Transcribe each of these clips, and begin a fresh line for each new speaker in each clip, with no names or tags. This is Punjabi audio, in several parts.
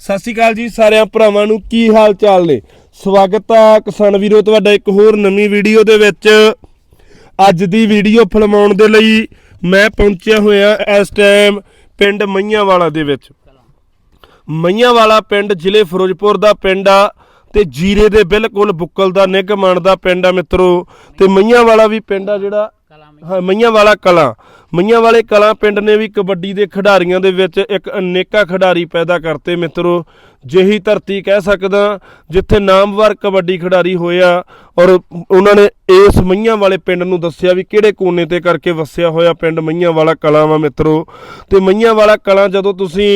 ਸਤਿ ਸ਼੍ਰੀ ਅਕਾਲ ਜੀ ਸਾਰਿਆਂ ਭਰਾਵਾਂ ਨੂੰ ਕੀ ਹਾਲ ਚਾਲ ਨੇ? ਸਵਾਗਤ ਆ ਕਿਸਾਨ ਵੀਰੋ ਤੁਹਾਡਾ ਇੱਕ ਹੋਰ ਨਵੀਂ ਵੀਡੀਓ ਦੇ ਵਿੱਚ। ਅੱਜ ਦੀ ਵੀਡੀਓ ਫਿਲਮਾਉਣ ਦੇ ਲਈ ਮੈਂ ਪਹੁੰਚਿਆ ਹੋਇਆ ਇਸ ਟਾਈਮ ਪਿੰਡ ਮਈਆਂਵਾਲਾ ਦੇ ਵਿੱਚ। ਮਈਆਂਵਾਲਾ ਪਿੰਡ ਜ਼ਿਲ੍ਹੇ ਫਿਰੋਜ਼ਪੁਰ ਦਾ ਪਿੰਡ ਆ ਤੇ ਜੀਰੇ ਦੇ ਬਿਲਕੁਲ ਬੁੱਕਲ ਦਾ ਨਿੱਘ ਮਾਣ ਦਾ ਪਿੰਡ ਆ ਮਿੱਤਰੋ। ਤੇ ਮਈਆਂਵਾਲਾ ਵੀ ਪਿੰਡ ਆ ਜਿਹੜਾ ਹਾਂ ਮਈਆਂਵਾਲਾ ਕਲਾਂ। ਮਈਆਂਵਾਲੇ ਕਲਾਂ ਪਿੰਡ ਨੇ ਵੀ ਕਬੱਡੀ ਦੇ ਖਿਡਾਰੀਆਂ ਦੇ ਵਿੱਚ ਇੱਕ ਅਨੇਕਾ ਖਿਡਾਰੀ ਪੈਦਾ ਕਰਤੇ ਮਿੱਤਰੋ। ਜਿਹੀ ਧਰਤੀ ਕਹਿ ਸਕਦਾ ਜਿੱਥੇ ਨਾਮਵਰ ਕਬੱਡੀ ਖਿਡਾਰੀ ਹੋਇਆ ਔਰ ਉਹਨਾਂ ਨੇ ਇਸ ਮਈਆਂ ਵਾਲੇ ਪਿੰਡ ਨੂੰ ਦੱਸਿਆ ਵੀ ਕਿਹੜੇ ਕੋਨੇ ਤੇ ਕਰਕੇ ਵਸਿਆ ਹੋਇਆ ਪਿੰਡ ਮਈਆਂ ਵਾਲਾ ਕਲਾਂ ਵਾ ਮਿੱਤਰੋ। ਤੇ ਮਈਆਂ ਵਾਲਾ ਕਲਾਂ ਜਦੋਂ ਤੁਸੀਂ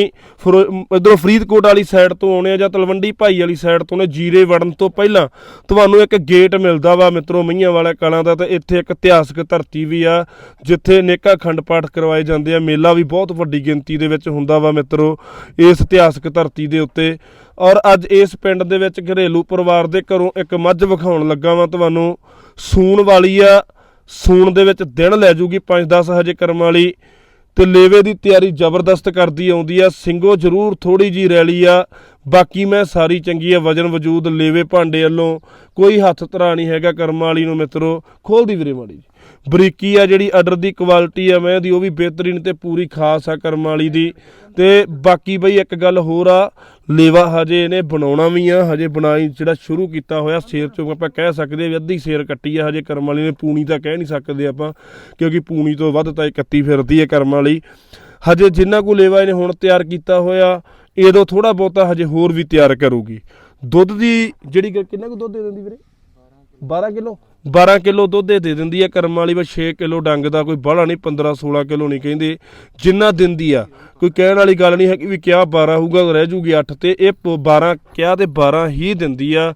ਇਧਰੋਂ ਫਰੀਦਕੋਟ ਵਾਲੀ ਸਾਈਡ ਤੋਂ ਆਉਣੇ ਆ ਜਾਂ ਤਲਵੰਡੀ ਭਾਈ ਵਾਲੀ ਸਾਈਡ ਤੋਂ ਨੇ ਜੀਰੇ ਵੜਨ ਤੋਂ ਪਹਿਲਾਂ ਤੁਹਾਨੂੰ ਇੱਕ ਗੇਟ ਮਿਲਦਾ ਵਾ ਮਿੱਤਰੋ ਮਈਆਂ ਵਾਲਾ ਕਲਾਂ ਦਾ ਤੇ ਇੱਥੇ ਇੱਕ ਇਤਿਹਾਸਕ ਧਰਤੀ ਵੀ ਆ, ਜਿੱਥੇ ਨੇਕਾ ਖੰਡ ਪਾਠ ਕਰਵਾਏ ਜਾਂਦੇ ਆ। ਮੇਲਾ ਵੀ ਬਹੁਤ ਵੱਡੀ ਗਿਣਤੀ ਦੇ ਵਿੱਚ ਹੁੰਦਾ ਵਾ ਮਿੱਤਰੋ। ਇਸ ਇਤਿਹਾਸਕ ਧਰਤੀ ਦੇ ਉੱਤੇ ਔਰ ਅੱਜ ਇਸ ਪਿੰਡ ਦੇ ਵਿੱਚ ਘਰੇਲੂ ਪਰਿਵਾਰ ਦੇ ਘਰੋਂ ਇੱਕ ਮੱਝ ਵਿਖਾਉਣ ਲੱਗਾ ਵਾਂ ਤੁਹਾਨੂੰ। ਸੂਣ ਵਾਲੀ ਆ। ਸੂਣ ਦੇ ਵਿੱਚ ਦਿਨ ਲੈ ਜੂਗੀ 5-10 ਹਜੇ ਕਰਮ ਵਾਲੀ। ਤੇ ਲੇਵੇ ਦੀ ਤਿਆਰੀ ਜ਼ਬਰਦਸਤ ਕਰਦੀ ਆਉਂਦੀ ਆ। ਸਿੰਘੋ ਜ਼ਰੂਰ ਥੋੜੀ ਜੀ ਰੈਲੀ ਆ। ਬਾਕੀ ਮੈਂ ਸਾਰੀ ਚੰਗੀ ਆ। ਵਜਨ ਵਜੂਦ ਲੇਵੇ ਭਾਂਡੇ ਵੱਲੋਂ ਕੋਈ ਹੱਥ ਧਰਾ ਨਹੀਂ ਹੈਗਾ ਕਰਮ ਵਾਲੀ ਨੂੰ ਮਿੱਤਰੋ। ਖੋਲਦੀ ਵੀਰੇ ਮਾੜੀ ਜੀ। ਬਰੀਕੀ ਆ ਜਿਹੜੀ ਆਰਡਰ ਦੀ ਕੁਆਲਿਟੀ ਆ ਮੈਂ ਦੀ ਉਹ ਵੀ ਬਿਹਤਰੀਨ ਤੇ ਪੂਰੀ ਖਾਸ ਆ ਕਰਮ ਵਾਲੀ ਦੀ। ਤੇ ਬਾਕੀ ਬਈ ਇੱਕ ਗੱਲ ਹੋਰ ਆ। ਲੇਵਾ ਹਜੇ ਇਹਨੇ ਬਣਾਉਣਾ ਵੀ ਆ, ਹਜੇ ਬਣਾਈ, ਜਿਹੜਾ ਸ਼ੁਰੂ ਕੀਤਾ ਹੋਇਆ ਸੇਰ ਚੋਂ ਆਪਾਂ ਕਹਿ ਸਕਦੇ ਆ ਵੀ ਅੱਧੀ ਸੇਰ ਕੱਟੀ ਆ, ਹਜੇ ਕਰਮ ਵਾਲੀ ਨੇ ਪੂਣੀ ਤਾਂ ਕਹਿ ਨਹੀਂ ਸਕਦੇ ਆਪਾਂ, ਕਿਉਂਕਿ ਪੂਣੀ ਤੋਂ ਵੱਧ ਤਾਂ ਇਹ ਕੱਤੀ ਫਿਰਦੀ ਹੈ ਕਰਮ ਵਾਲੀ। ਹਜੇ ਜਿੰਨਾ ਕੋ ਲੇਵਾ ਇਹਨੇ ਹੁਣ ਤਿਆਰ ਕੀਤਾ ਹੋਇਆ, ਇਹਦੋਂ ਥੋੜਾ ਬਹੁਤਾ ਹਜੇ ਹੋਰ ਵੀ ਤਿਆਰ ਕਰੂਗੀ। ਦੁੱਧ ਦੀ ਜਿਹੜੀ ਕਿੰਨਾ ਕੁ ਦੁੱਧ ਦੇ ਦਿੰਦੀ ਵੀਰੇ? 12 ਕਿਲੋ? 12 ਕਿਲੋ ਦੁੱਧ ਦੇ ਦੇ ਦਿੰਦੀ ਆ, ਕਰਮ ਵਾਲੀ ਵਾ 6 ਕਿਲੋ ਡੰਗ ਦਾ, ਕੋਈ ਬਾਹਲਾ ਨਹੀਂ 15 16 ਕਿਲੋ ਨਹੀਂ ਕਹਿੰਦੇ, ਜਿੰਨਾ ਦਿੰਦੀ ਆ। ਕੋਈ ਕਹਿਣ ਵਾਲੀ ਗੱਲ ਨਹੀਂ ਹੈ ਕਿ ਵੀ ਕਿਆ 12 ਹੋਊਗਾ ਰਹਿ ਜੂਗੀ 8 ਤੇ, ਇਹ ਪ- 12 ਕਿਆ ਤੇ 12 ਹੀ ਦਿੰਦੀ ਆ।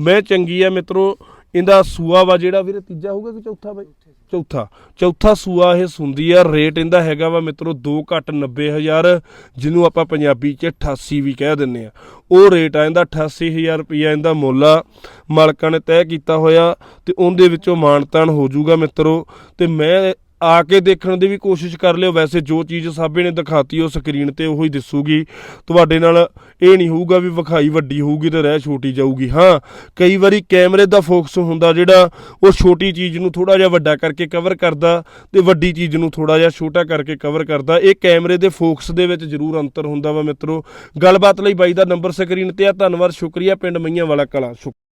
ਮੈਂ ਚੰਗੀ ਆ ਮਿੱਤਰੋ ਇਹਦਾ ਸੂਆ ਵਾ ਜਿਹੜਾ ਵੀਰੇ ਤੀਜਾ ਹੋਊਗਾ ਕਿ ਚੌਥਾ ਬਾਈ? ਚੌਥਾ ਚੌਥਾ। ਸੂਆ ਇਹ ਸੁੰਦੀ ਆ ਰੇਟ ਇਹਦਾ ਹੈਗਾ ਵਾ ਮਿੱਤਰੋ 2 ਘੱਟ 90000 ਜਿਹਨੂੰ ਆਪਾਂ ਪੰਜਾਬੀ ਚ 88 ਵੀ ਕਹਿ ਦਿੰਨੇ ਆ। ਉਹ ਰੇਟ ਆ ਇਹਦਾ 88000 ਰੁਪਇਆ ਇਹਦਾ ਮੁੱਲ ਆ। ਮਾਲਕਾਂ ਨੇ ਤੈਅ ਕੀਤਾ ਹੋਇਆ ਤੇ ਉਹਦੇ ਵਿੱਚੋਂ ਮਾਨਤਾਨ ਹੋ ਜਾਊਗਾ ਮਿੱਤਰੋ। ਤੇ ਮੈਂ ਆ ਕੇ ਦੇਖਣ ਦੀ ਵੀ ਕੋਸ਼ਿਸ਼ ਕਰ ਲਿਓ। ਵੈਸੇ ਜੋ ਚੀਜ਼ ਸਾਬੇ ਨੇ ਦਿਖਾਤੀ ਉਹ ਸਕਰੀਨ ਤੇ ਉਹੀ ਦਿਸੂਗੀ। ਤੁਹਾਡੇ ਨਾਲ ਇਹ ਨਹੀਂ ਹੋਊਗਾ ਵੀ ਵਿਖਾਈ ਵੱਡੀ ਹੋਊਗੀ ਤੇ ਰਹਿ ਛੋਟੀ ਜਾਊਗੀ। ਹਾਂ, ਕਈ ਵਾਰੀ ਕੈਮਰੇ ਦਾ ਫੋਕਸ ਹੁੰਦਾ ਜਿਹੜਾ ਉਹ ਛੋਟੀ ਚੀਜ਼ ਨੂੰ ਥੋੜਾ ਜਿਹਾ ਵੱਡਾ ਕਰਕੇ ਕਵਰ ਕਰਦਾ ਤੇ ਵੱਡੀ ਚੀਜ਼ ਨੂੰ ਥੋੜਾ ਜਿਹਾ ਛੋਟਾ ਕਰਕੇ ਕਵਰ ਕਰਦਾ। ਇਹ ਕੈਮਰੇ ਦੇ ਫੋਕਸ ਦੇ ਵਿੱਚ ਜ਼ਰੂਰ ਅੰਤਰ ਹੁੰਦਾ ਵਾ ਮਿੱਤਰੋ। ਗੱਲਬਾਤ ਲਈ ਬਾਈ ਦਾ ਨੰਬਰ ਸਕਰੀਨ ਤੇ ਆ। ਧੰਨਵਾਦ, ਸ਼ੁਕਰੀਆ ਪਿੰਡ ਮਈਆਂ ਵਾਲਾ ਕਲਾ। ਸ਼ੁਕ-